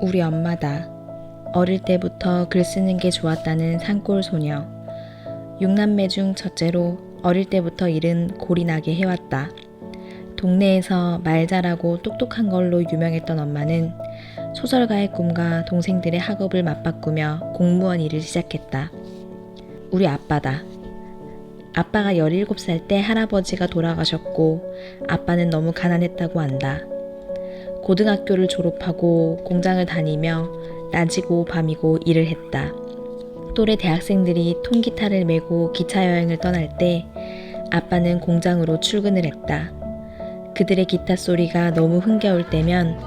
우리 엄마다. 어릴 때부터 글 쓰는 게 좋았다는 산골 소녀. 육남매 중 첫째로 어릴 때부터 일은 골이 나게 해왔다. 동네에서 말 잘하고 똑똑한 걸로 유명했던 엄마는 소설가의 꿈과 동생들의 학업을 맞바꾸며 공무원 일을 시작했다. 우리 아빠다. 아빠가 17살 때 할아버지가 돌아가셨고 아빠는 너무 가난했다고 한다. 고등학교를 졸업하고 공장을 다니며 낮이고 밤이고 일을 했다. 또래 대학생들이 통기타를 메고 기차 여행을 떠날 때 아빠는 공장으로 출근을 했다. 그들의 기타 소리가 너무 흥겨울 때면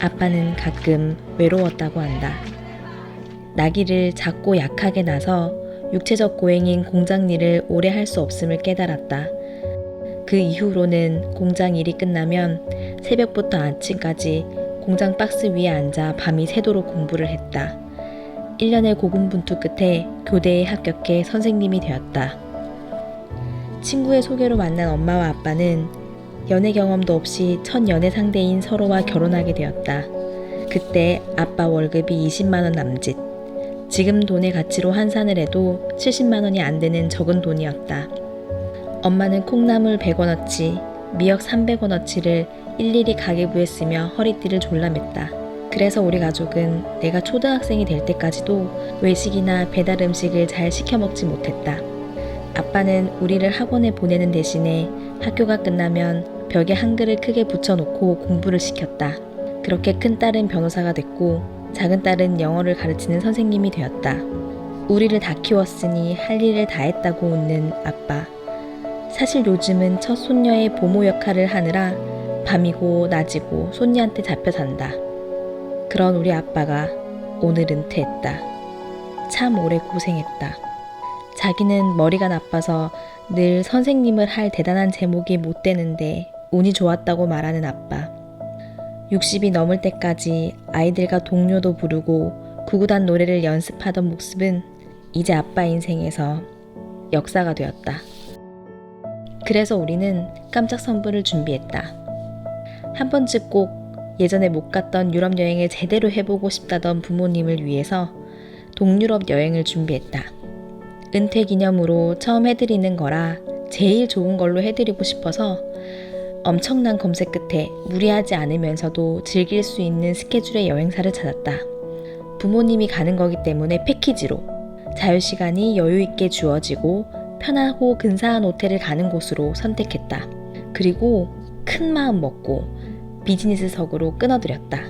아빠는 가끔 외로웠다고 한다. 나기를 작고 약하게 나서 육체적 고행인 공장 일을 오래 할 수 없음을 깨달았다. 그 이후로는 공장 일이 끝나면 새벽부터 아침까지 공장 박스 위에 앉아 밤이 새도록 공부를 했다. 1년의 고군분투 끝에 교대에 합격해 선생님이 되었다. 친구의 소개로 만난 엄마와 아빠는 연애 경험도 없이 첫 연애 상대인 서로와 결혼하게 되었다. 그때 아빠 월급이 20만원 남짓. 지금 돈의 가치로 환산을 해도 70만원이 안 되는 적은 돈이었다. 엄마는 콩나물 100원어치, 미역 300원어치를 일일이 가계부에 쓰며 허리띠를 졸라맸다. 그래서 우리 가족은 내가 초등학생이 될 때까지도 외식이나 배달 음식을 잘 시켜 먹지 못했다. 아빠는 우리를 학원에 보내는 대신에 학교가 끝나면 벽에 한글을 크게 붙여놓고 공부를 시켰다. 그렇게 큰 딸은 변호사가 됐고 작은 딸은 영어를 가르치는 선생님이 되었다. 우리를 다 키웠으니 할 일을 다 했다고 웃는 아빠. 사실 요즘은 첫 손녀의 보모 역할을 하느라 밤이고 낮이고 손녀한테 잡혀 산다. 그런 우리 아빠가 오늘 은퇴했다. 참 오래 고생했다. 자기는 머리가 나빠서 늘 선생님을 할 대단한 제목이 못 되는데 운이 좋았다고 말하는 아빠. 60이 넘을 때까지 아이들과 동료도 부르고 구구단 노래를 연습하던 모습은 이제 아빠 인생에서 역사가 되었다. 그래서 우리는 깜짝 선물을 준비했다. 한 번쯤 꼭 예전에 못 갔던 유럽 여행을 제대로 해보고 싶다던 부모님을 위해서 동유럽 여행을 준비했다. 은퇴 기념으로 처음 해드리는 거라 제일 좋은 걸로 해드리고 싶어서 엄청난 검색 끝에 무리하지 않으면서도 즐길 수 있는 스케줄의 여행사를 찾았다. 부모님이 가는 거기 때문에 패키지로 자유시간이 여유있게 주어지고 편하고 근사한 호텔을 가는 곳으로 선택했다. 그리고 큰 마음 먹고 비즈니스석으로 끊어드렸다.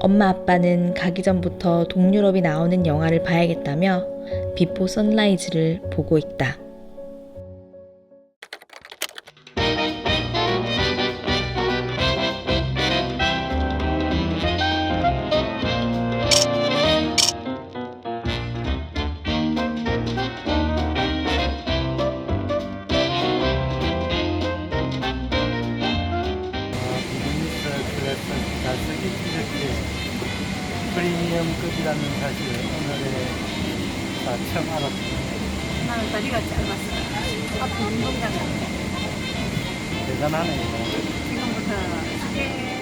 엄마 아빠는 가기 전부터 동유럽이 나오는 영화를 봐야겠다며 비포 선라이즈를 보고 있다. 프리미엄급이라는 사실을 오늘에 다 처음 알았습니다. 나는 다리가 짧았어. 앞으로 운동장 같아. 대단하네요. 지금부터 스탠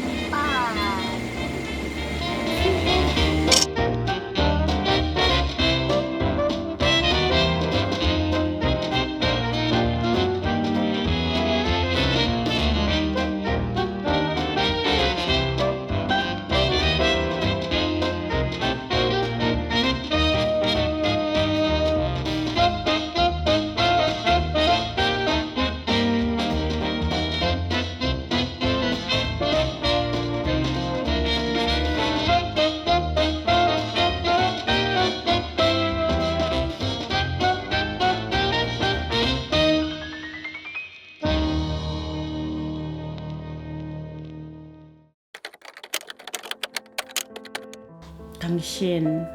당신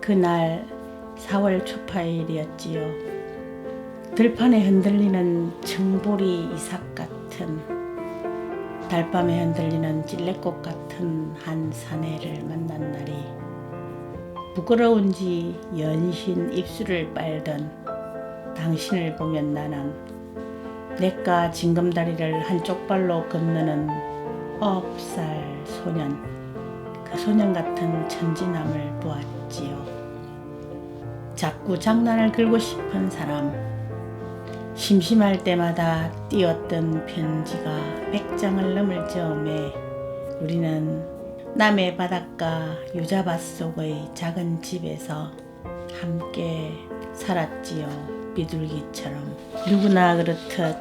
그날 4월 초파일이었지요. 들판에 흔들리는 청보리 이삭 같은 달밤에 흔들리는 찔레꽃 같은 한 사내를 만난 날이 부끄러운지 연신 입술을 빨던 당신을 보면 나는 내가 징검다리를 한쪽 발로 건너는 아홉 살 소년 소년 같은 천진함을 보았지요. 자꾸 장난을 걸고 싶은 사람, 심심할 때마다 띄웠던 편지가 백장을 넘을 즈음에 우리는 남해 바닷가 유자밭 속의 작은 집에서 함께 살았지요. 비둘기처럼. 누구나 그렇듯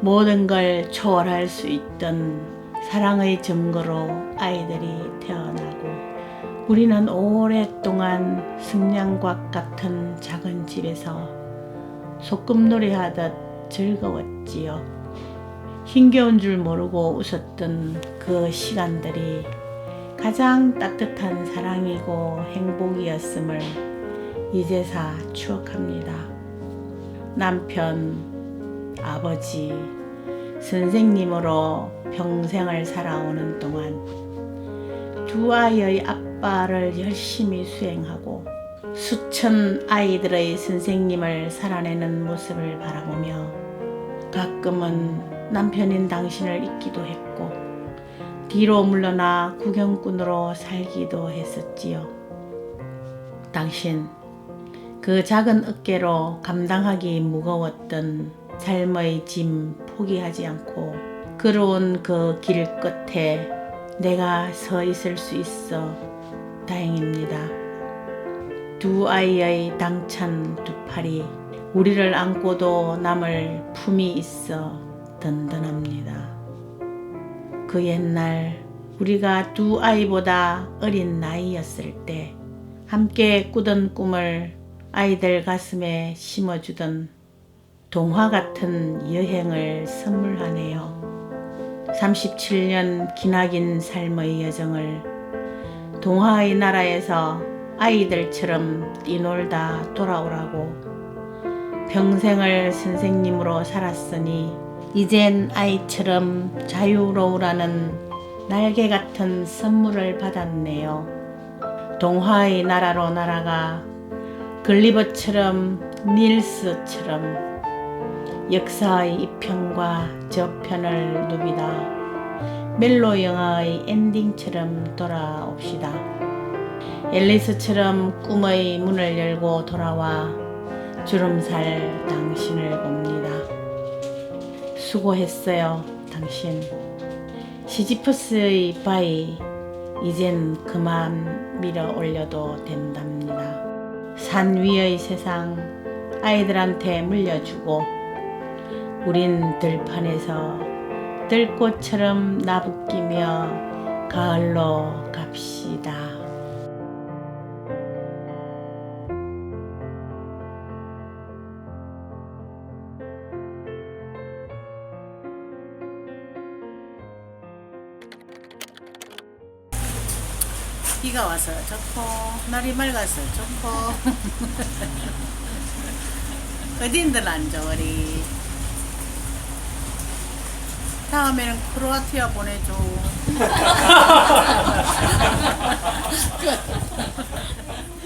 모든 걸 초월할 수 있던 사랑의 증거로 아이들이 태어나고 우리는 오랫동안 승냥곽 같은 작은 집에서 소꿉놀이 하듯 즐거웠지요. 힘겨운 줄 모르고 웃었던 그 시간들이 가장 따뜻한 사랑이고 행복이었음을 이제사 추억합니다. 남편, 아버지, 선생님으로 평생을 살아오는 동안 두 아이의 아빠를 열심히 수행하고 수천 아이들의 선생님을 살아내는 모습을 바라보며 가끔은 남편인 당신을 잊기도 했고 뒤로 물러나 구경꾼으로 살기도 했었지요. 당신 그 작은 어깨로 감당하기 무거웠던 삶의 짐 포기하지 않고 걸어온 그 길 끝에 내가 서 있을 수 있어 다행입니다. 두 아이의 당찬 두 팔이 우리를 안고도 남을 품이 있어 든든합니다. 그 옛날 우리가 두 아이보다 어린 나이였을 때 함께 꾸던 꿈을 아이들 가슴에 심어주던 동화 같은 여행을 선물하네요. 37년 기나긴 삶의 여정을 동화의 나라에서 아이들처럼 뛰놀다 돌아오라고 평생을 선생님으로 살았으니 이젠 아이처럼 자유로우라는 날개 같은 선물을 받았네요. 동화의 나라로 날아가 글리버처럼 닐스처럼 역사의 이편과 저편을 누비다 멜로 영화의 엔딩처럼 돌아옵시다. 앨리스처럼 꿈의 문을 열고 돌아와 주름살 당신을 봅니다. 수고했어요, 당신. 시지프스의 바위, 이젠 그만 밀어 올려도 된답니다. 산 위의 세상 아이들한테 물려주고 우린 들판에서 들꽃처럼 나부끼며 가을로 갑시다. 비가 와서 좋고 날이 맑아서 좋고. 어딘들 안 좋으리 다음에는 크로아티아 보내줘. 끝